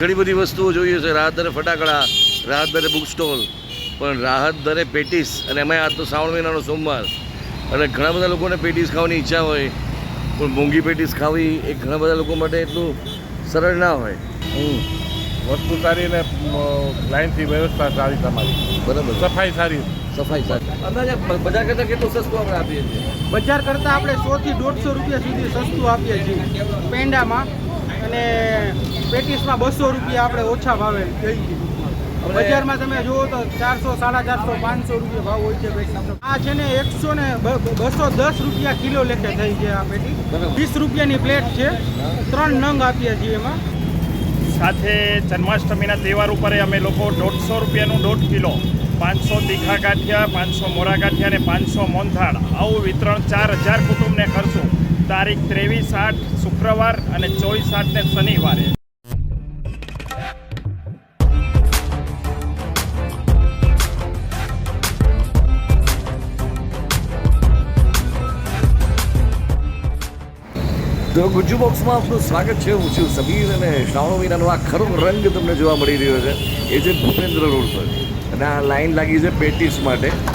ઘણી બધી વસ્તુઓ જોઈએ છે. રાહત દરે ફટાકડા રાહત દરે બુક સ્ટોલ પણ રાહત દરે પેટીસ અને એમાં આજ તો શ્રાવણ મહિનાનો સોમવાર. અને ઘણા બધા લોકોને પેટીસ ખાવાની ઈચ્છા હોય પણ મોંઘી પેટીસ ખાવી એ ઘણા બધા લોકો માટે એટલું સરળ ના હોય. વસ્તુ સારી અને લાઈનથી વ્યવસ્થા સારી તમારી. બરાબર. સફાઈ સારી. સફાઈ સારી. અંદાજે બજાર કરતાં કેટલું સસ્તું આપણે આપીએ છીએ? બજાર કરતાં આપણે સોથી દોઢસો રૂપિયા સુધી સસ્તું આપીએ છીએ. પેંડામાં અને પેટીસમાં બસો રૂપિયા આપણે ઓછા ભાવે છીએ બજારમાં તમે જુઓ તો ચારસો સાડા ચારસો પાંચસો રૂપિયા ભાવ હોય છે આ છે ને એકસો ને બસો દસ રૂપિયા કિલો લેખે થઈ છે આ પેટી. વીસ રૂપિયાની પ્લેટ છે. ત્રણ નંગ આપીએ છીએ એમાં. સાથે જન્માષ્ટમીના તહેવાર ઉપર અમે લોકો દોઢસો રૂપિયાનું દોઢ કિલો પાંચસો તીખા ગાંઠિયા પાંચસો મોરા ગાંઠિયા અને પાંચસો મોનથાળ આવું વિતરણ ચાર હજાર કુટુંબને કરશું તારીખ ત્રેવીસ આઠ શુક્રવાર અને ચોવીસ આઠ ને શનિવારે. તો ગુજ્જુ બોક્સમાં આપનું સ્વાગત છે. હું છું સમીર અને શ્રાવણ મહિનાનો આ ખરો રંગ તમને જોવા મળી રહ્યો છે. એ છે ભૂપેન્દ્ર રોડ પર. અને આ લાઈન લાગી છે પેટીસ માટે.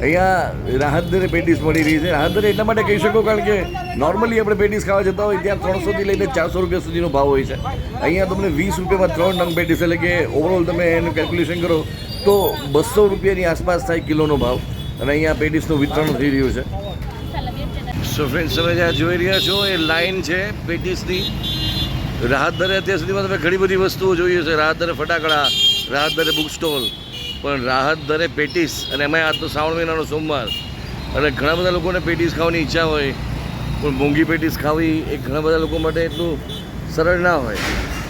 અહીંયા રાહત દરે પેટીસ મળી રહી છે. રાહત દરે એટલા માટે કહી શકો કારણ કે નોર્મલી આપણે પેટીસ ખાવા જતા હોય ત્યાં ત્રણસોથી લઈને ચારસો રૂપિયા સુધીનો ભાવ હોય છે. અહીંયા તમને વીસ રૂપિયામાં ત્રણ નંગ પેટીસ એટલે કે ઓવરઓલ તમે એનું કેલ્ક્યુલેશન કરો તો બસો રૂપિયાની આસપાસ થાય કિલોનો ભાવ. અને અહીંયા પેટીસનું વિતરણ થઈ રહ્યું છે. સો ફ્રેન્ડ્સ તમે જ્યાં જોઈ રહ્યા છો, એ લાઈન છે પેટીસની. રાહત દરે અત્યાર સુધીમાં તમે ઘણી બધી વસ્તુઓ જોઈએ છે રાહત દરે ફટાકડા, રાહત દરે બુક સ્ટોલ પણ રાહત દરે પેટીસ, અને એમાંય આજ તો શ્રાવણ મહિનાનો સોમવાર. અને ઘણા બધા લોકોને પેટીસ ખાવાની ઈચ્છા હોય, પણ મોંઘી પેટીસ ખાવી એ ઘણા બધા લોકો માટે એટલું સરળ ના હોય.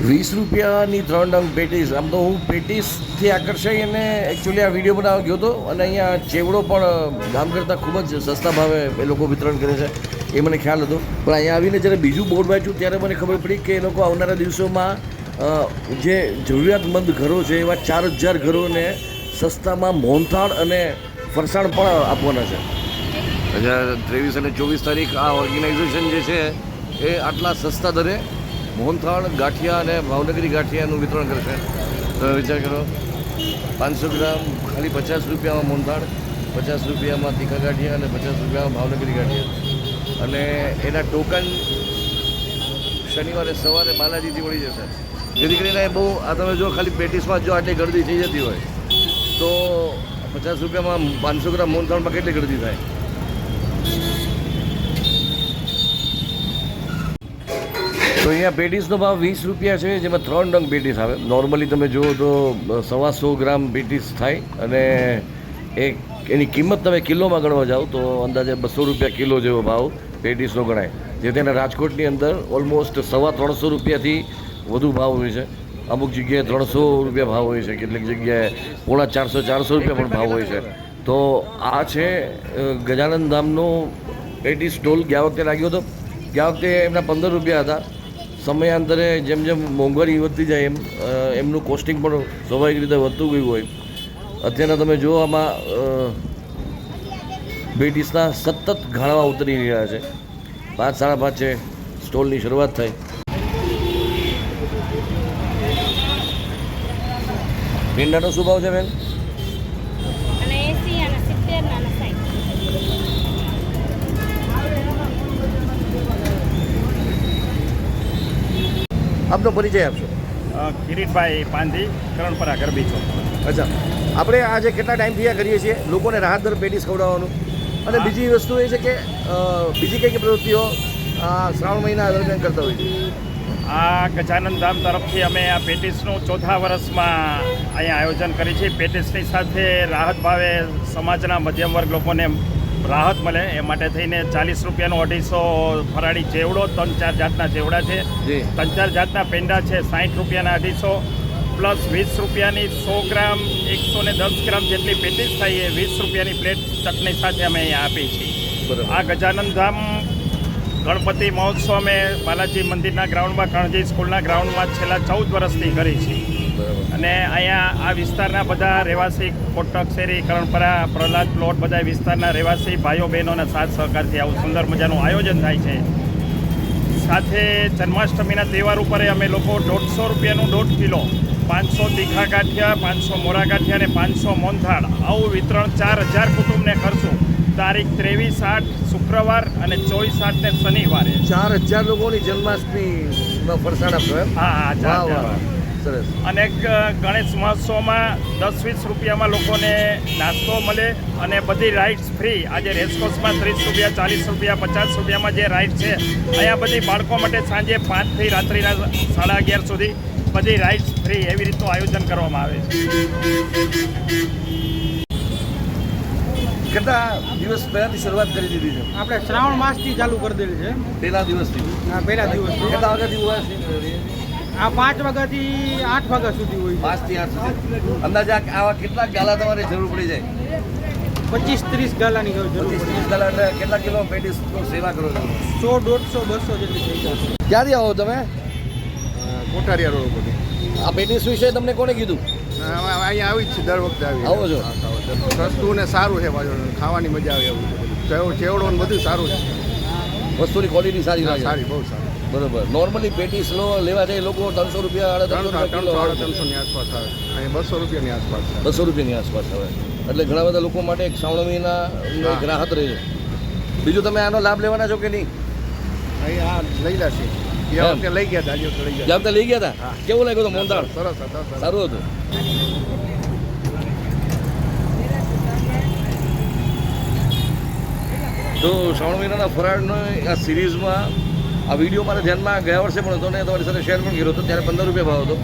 વીસ રૂપિયાની ત્રણ ડંગ પેટીસ, આમ તો હું પેટીસથી આકર્ષાઈ અને એકચ્યુઅલી આ વીડિયો બનાવવા ગયો હતો, અને અહીંયા ચેવડો પણ ગામ કરતાં ખૂબ જ સસ્તા ભાવે એ લોકો વિતરણ કરે છે, એ મને ખ્યાલ હતો. પણ અહીંયા આવીને જ્યારે બીજું બોર્ડ વાંચ્યું, ત્યારે મને ખબર પડી કે એ લોકો આવનારા દિવસોમાં જે જરૂરિયાતમંદ ઘરો છે, એવા ચાર હજાર ઘરોને સસ્તામાં મોહનથાળ અને ફરસાણ પણ આપવાના છે. હજાર ત્રેવીસ અને ચોવીસ તારીખ આ ઓર્ગેનાઇઝેશન જે છે, એ આટલા સસ્તા દરે મોહનથાળ, ગાંઠિયા અને ભાવનગરી ગાંઠિયાનું વિતરણ કરશે. તો વિચાર કરો, પાંચસો ગ્રામ, ખાલી પચાસ રૂપિયામાં મોહનથાળ, પચાસ રૂપિયામાં તીખા ગાંઠિયા અને પચાસ રૂપિયામાં ભાવનગરી ગાંઠિયા. અને એના ટોકન શનિવારે સવારે બાલાજીથી મળી જશે. જેથી કરીને બહુ, આ તમે જો ખાલી પેટીસમાં જો આટલી ગરદી થઈ જતી હોય તો પચાસ રૂપિયામાં પાંચસો ગ્રામ મોહનથાળમાં કેટલી ગળતી થાય? તો અહીંયા પેટીસનો ભાવ વીસ રૂપિયા છે, જેમાં ત્રણ ડંગ પેટીસ આવે. નોર્મલી તમે જુઓ તો સવા સો ગ્રામ પેટીસ થાય અને એ એની કિંમત તમે કિલોમાં ગણવા જાઓ તો અંદાજે બસો રૂપિયા કિલો જેવો ભાવ પેટીસનો ગણાય. જે તેના રાજકોટની અંદર ઓલમોસ્ટ સવા ત્રણસો રૂપિયાથી વધુ ભાવ હોય છે. અમુક જગ્યાએ ત્રણસો રૂપિયા ભાવ હોય છે કેટલીક જગ્યાએ પોણા ચારસો ચારસો રૂપિયા પણ ભાવ હોય છે. તો આ છે અ, ગજાનંદ ધામનો પેટીસ સ્ટોલ ગયા વખતે લાગ્યો હતો. ગયા વખતે એમના પંદર રૂપિયા હતા. સમયાંતરે જેમ જેમ મોંઘવારી વધતી જાય એમ એમનું કોસ્ટિંગ પણ સ્વાભાવિક રીતે વધતું ગયું હોય. અત્યારના તમે જો આમાં પેટીસના સતત ઘાણવા ઉતરી રહ્યા છે. પાંચ સાડા પાંચે સ્ટોલની શરૂઆત થઈ. ભીંડાનો શું ભાવ છે બેન? આપનો પરિચય આપશો. કિરીટભાઈ પાંધી કરણપરા ગરબી છો અચ્છા. આપણે આજે કેટલા ટાઈમથી આ કરીએ છીએ? લોકોને રાહત દર પેટીસ ખવડાવવાનું. અને બીજી વસ્તુ એ છે કે બીજી કઈ કઈ પ્રવૃત્તિઓ શ્રાવણ મહિના દરમિયાન કરતા હોય છે? આ ગજાનંદ ધામ તરફથી અમે આ પેટીસનું ચોથા વર્ષમાં અહીંયા આયોજન કરી છે. પેટીસની સાથે રાહત ભાવે સમાજના મધ્યમ વર્ગ લોકોને રાહત મળે. એ માટે થઈને ચાલીસ રૂપિયાનો અઢીસો ફરાળી જેવડો ત્રણ ચાર જાતના જેવડા છે. ત્રણ ચાર જાતના પેંડા છે સાઠ રૂપિયાના અઢીસો. પ્લસ વીસ રૂપિયાની સો ગ્રામ એકસો ને દસ ગ્રામ જેટલી પેટીસ થાય એ વીસ રૂપિયાની પ્લેટ ચટણી સાથે અમે અહીંયા આપી છીએ. બરાબર. આ ગજાનંદ ધામ ગણપતિ મહોત્સવ અમે બાલાજી મંદિરના ગ્રાઉન્ડમાં કણજી સ્કૂલના ગ્રાઉન્ડમાં છેલ્લા ચૌદ વર્ષથી કરી છે. અને અહીંયા આ વિસ્તારના બધા રહેવાસી કોટક શેરી કરણપરા પ્રહલાદ પ્લોટ બધા વિસ્તારના રહેવાસી ભાઈઓ બહેનોના સાથ સહકારથી આવું સુંદર મજાનું આયોજન થાય છે. સાથે જન્માષ્ટમીના તહેવાર ઉપર અમે લોકો દોઢસો રૂપિયાનું દોઢ કિલો પાંચસો તીખા ગાંઠિયા પાંચસો મોરા ગાંઠિયા અને પાંચસો મોનથાળ આવું વિતરણ ચાર હજાર કુટુંબને કરશું તારીખ ત્રેવીસ આઠ શુક્રવાર અને ચોવીસ આઠ ને શનિવારે. ચાર હજાર લોકોની જન્માષ્ટમી ફરસાણ હા હા. સરસ. અને ગણેશ મહોત્સવમાં દસ વીસ રૂપિયામાં લોકોને નાસ્તો મળે અને બધી રાઇડ્સ ફ્રી આજે રેસકોર્સમાં ત્રીસ રૂપિયા ચાલીસ રૂપિયા પચાસ રૂપિયામાં જે રાઇડ છે અહીંયા બધી બાળકો માટે સાંજે પાંચથી રાત્રિના સાડા અગિયાર સુધી બધી રાઇડ્સ ફ્રી એવી રીતનું આયોજન કરવામાં આવે છે. કેટલા દિવસ પહેલાથી શરૂઆત કરી દીધી છે? આપણે શ્રાવણ માસથી ચાલુ કરી દેલી છે. પહેલા દિવસથી? આ પહેલા દિવસથી કેટલા વાગ્યાથી ઊભા આ પાંચ વાગ્યાથી આઠ વાગ્યા સુધી હોય પાંચથી આઠ સુધી. અંદાજે આવા કેટલા ગાલા તમારે જરૂર પડી જાય? પચીસ ત્રીસ ગાલાની જરૂર પચીસ ત્રીસ ગાલા એટલે કેટલા કિલો પેટીસ સેવા કરો છો? સો દોઢસો બસો જેટલી થઈ જશે. ક્યાંથી આવો તમે? કોઠારિયા રોડ ઉપર આ પેટીસ વિશે તમને કોને કીધું? અહીંયા આવી જ છે દર વખતે આવી. આવો છો? સસ્તું ને સારું છે પાછું ખાવાની મજા આવે એવું. ચેવ- ચેવડો ને બધું સારું છે. વસ્તુની ક્વોલિટી સારી લાગે. સારી બહુ સારી. બરોબર. નોર્મલી પેટીસ લો લેવા જાય લોકો ત્રણસો રૂપિયા આડા ત્રણસો સાડા આસપાસ આવે. અહીંયા બસો રૂપિયાની આસપાસ બસો રૂપિયાની આસપાસ આવે. એટલે ઘણા બધા લોકો માટે એક શ્રાવણ મહિના ગ્રાહક રહે. બીજું તમે આનો લાભ લેવાના છો કે નહીં? લઈ. વખતે લઈ ગયા હતા લઈ ગયા હતા? કેવું લાગ્યું હતું સરસ સરસ. સારું હતું? તો શ્રાવણ મહિનાના ફરાળનો આ સિરીઝમાં આ વીડિયો મારા ધ્યાનમાં ગયા વર્ષે પણ હતો ને તમારી સાથે શેર પણ કર્યો હતો, ત્યારે પંદર રૂપિયા ભાવ હતો.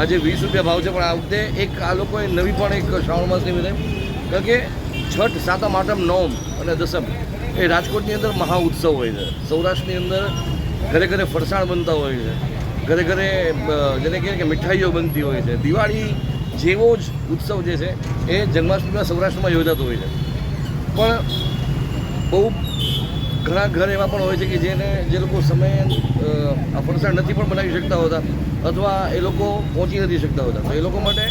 આજે વીસ રૂપિયા ભાવ છે, પણ આ વખતે એક આ લોકોએ નવી પણ એક શ્રાવણ માસની નિમિત્તે કારણ કે છઠ, સાતમ, આઠમ, નવમ અને દસમ એ રાજકોટની અંદર મહા ઉત્સવ હોય છે. સૌરાષ્ટ્રની અંદર ઘરે ઘરે ફરસાણ બનતા હોય છે. ઘરે ઘરે જેને કહે કે મીઠાઈઓ બનતી હોય છે. દિવાળી જેવો જ ઉત્સવ જે છે, એ જન્માષ્ટમીમાં સૌરાષ્ટ્રમાં યોજાતો હોય છે. પણ બહુ ઘણા ઘર એવા પણ હોય છે કે જેને જે લોકો સમય આ ફરસાણ નથી પણ બનાવી શકતા હોતા અથવા એ લોકો પહોંચી નથી શકતા હોતા. તો એ લોકો માટે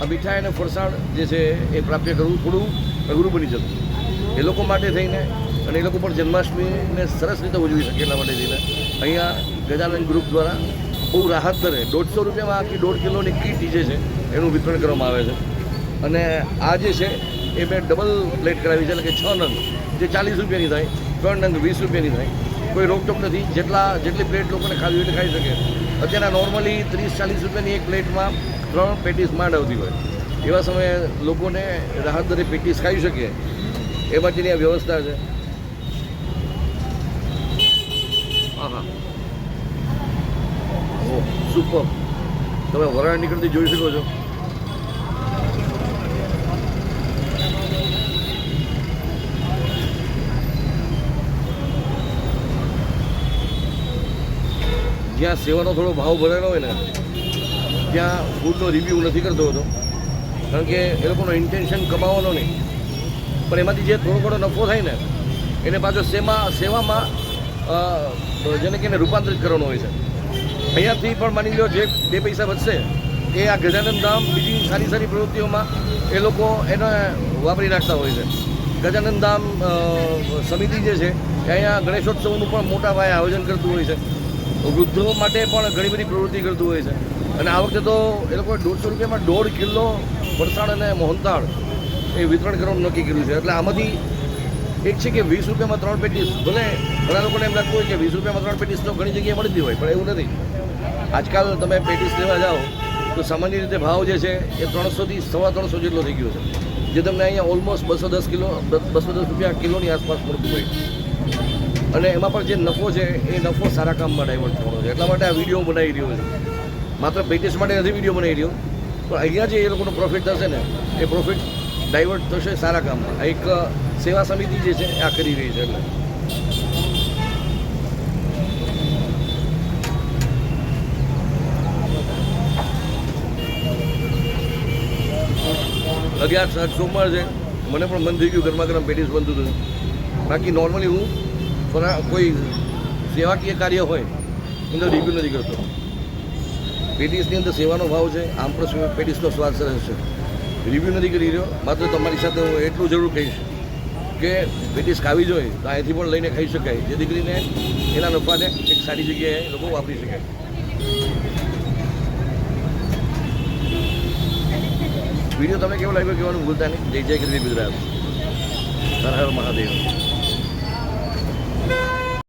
આ મીઠાઈ અને ફરસાણ જે છે એ પ્રાપ્ય કરવું થોડું અઘરું બની જતું. એ લોકો માટે થઈને અને એ લોકો પણ જન્માષ્ટમીને સરસ રીતે ઉજવી શકે એટલા માટે થઈને અહીંયા ગજાનંદ ગ્રુપ દ્વારા બહુ રાહત દરે દોઢસો રૂપિયામાં આખી દોઢ કિલોની કીટ જે છે એનું વિતરણ કરવામાં આવે છે. અને આ જે છે એ મેં ડબલ પ્લેટ કરાવી છે, એટલે કે છ નંગ. જે ચાલીસ રૂપિયાની થાય, ત્રણ નંગ, વીસ રૂપિયાની થાય. કોઈ રોકટોક નથી. જેટલા, જેટલી પ્લેટ લોકોને ખાવી એટલે ખાઈ શકે. અત્યારના નોર્મલી ત્રીસ, ચાલીસ રૂપિયાની એક પ્લેટમાં ત્રણ પેટીસ માંડ આવતી હોય. એવા સમયે લોકોને રાહત દરે પેટીસ ખાઈ શકે. એ માટેની આ વ્યવસ્થા છે. હા સુપર તમે વરાળ નીકળતી જોઈ શકો છો. જ્યાં સેવાનો થોડો ભાવ ભરેલો હોય ને, ત્યાં ફૂડનો રિવ્યૂ નથી કરતો હોતો. કારણ કે એ લોકોનો ઇન્ટેન્શન કમાવાનો નહીં. પણ એમાંથી જે થોડો થોડો નફો થાય ને, એને પાછો સેમા, સેવામાં જેને કે રૂપાંતરિત કરવાનો હોય છે. અહીંયાથી પણ માની લો જે બે પૈસા વધશે, એ આ ગજાનંદ ધામ, બીજી સારી સારી પ્રવૃત્તિઓમાં એ લોકો એને વાપરી નાખતા હોય છે. ગજાનંદ ધામ સમિતિ જે છે, એ અહીંયા ગણેશોત્સવનું પણ મોટા પાયે આયોજન કરતું હોય છે. વૃદ્ધો માટે પણ ઘણી બધી પ્રવૃત્તિ કરતું હોય છે. અને આ વખતે તો એ લોકોએ દોઢસો રૂપિયામાં દોઢ કિલો વરસાડ અને મોહનતાળ એ વિતરણ કરવાનું નક્કી કર્યું છે. એટલે આમાંથી એક છે કે વીસ રૂપિયામાં ત્રણ પેટીસ. ભલે ઘણા લોકોને એમ લાગતું હોય કે વીસ રૂપિયામાં ત્રણ પેટીસ તો ઘણી જગ્યાએ મળતી હોય, પણ એવું નથી. આજકાલ તમે પેટીસ લેવા જાઓ, તો સામાન્ય રીતે ભાવ જે છે એ ત્રણસોથી સવા ત્રણસો જેટલો થઈ ગયો છે. જે તમને અહીંયા ઓલમોસ્ટ બસો દસ કિલો બસો દસ રૂપિયા કિલોની આસપાસ મળતું હોય. અને એમાં પણ જે નફો છે, એ નફો સારા કામમાં ડાયવર્ટ થવાનો છે એટલા માટે આ વીડિયો બનાવી રહ્યો છે. માત્ર બિઝનેસ માટે નથી વીડિયો બનાવી રહ્યો. પણ અહીંયા જે એ લોકોનો પ્રોફિટ થશે ને, એ પ્રોફિટ ડાયવર્ટ થશે સારા કામમાં. એક સેવા સમિતિ જે છે, આ કરી રહી છે એટલે. અગિયાર સાત સોમવાર છે. મને પણ મન થઈ ગયું ગરમા ગરમ પેટીસ બનતું હતું. બાકી નોર્મલી હું ફરા કોઈ સેવાકીય કાર્ય હોય અંદર રિવ્યૂ નથી કરતો. પેટીસની અંદર સેવાનો ભાવ છે, આમ પણ પેટીસનો સ્વાદ સરસ છે. રિવ્યૂ નથી કરી રહ્યો, માત્ર તમારી સાથે હું એટલું જરૂર કહીશ કે પેટીસ ખાવી જોઈએ, તો અહીંથી પણ લઈને ખાઈ શકાય. જે દીકરીને એના નફાને એક સારી જગ્યાએ લોકો વાપરી શકે. વીડિયો તમે કેવો લાગ્યો કહેવાનું ભૂલતા નહીં. જય જય કરી ગુજરાત. મહાદેવ.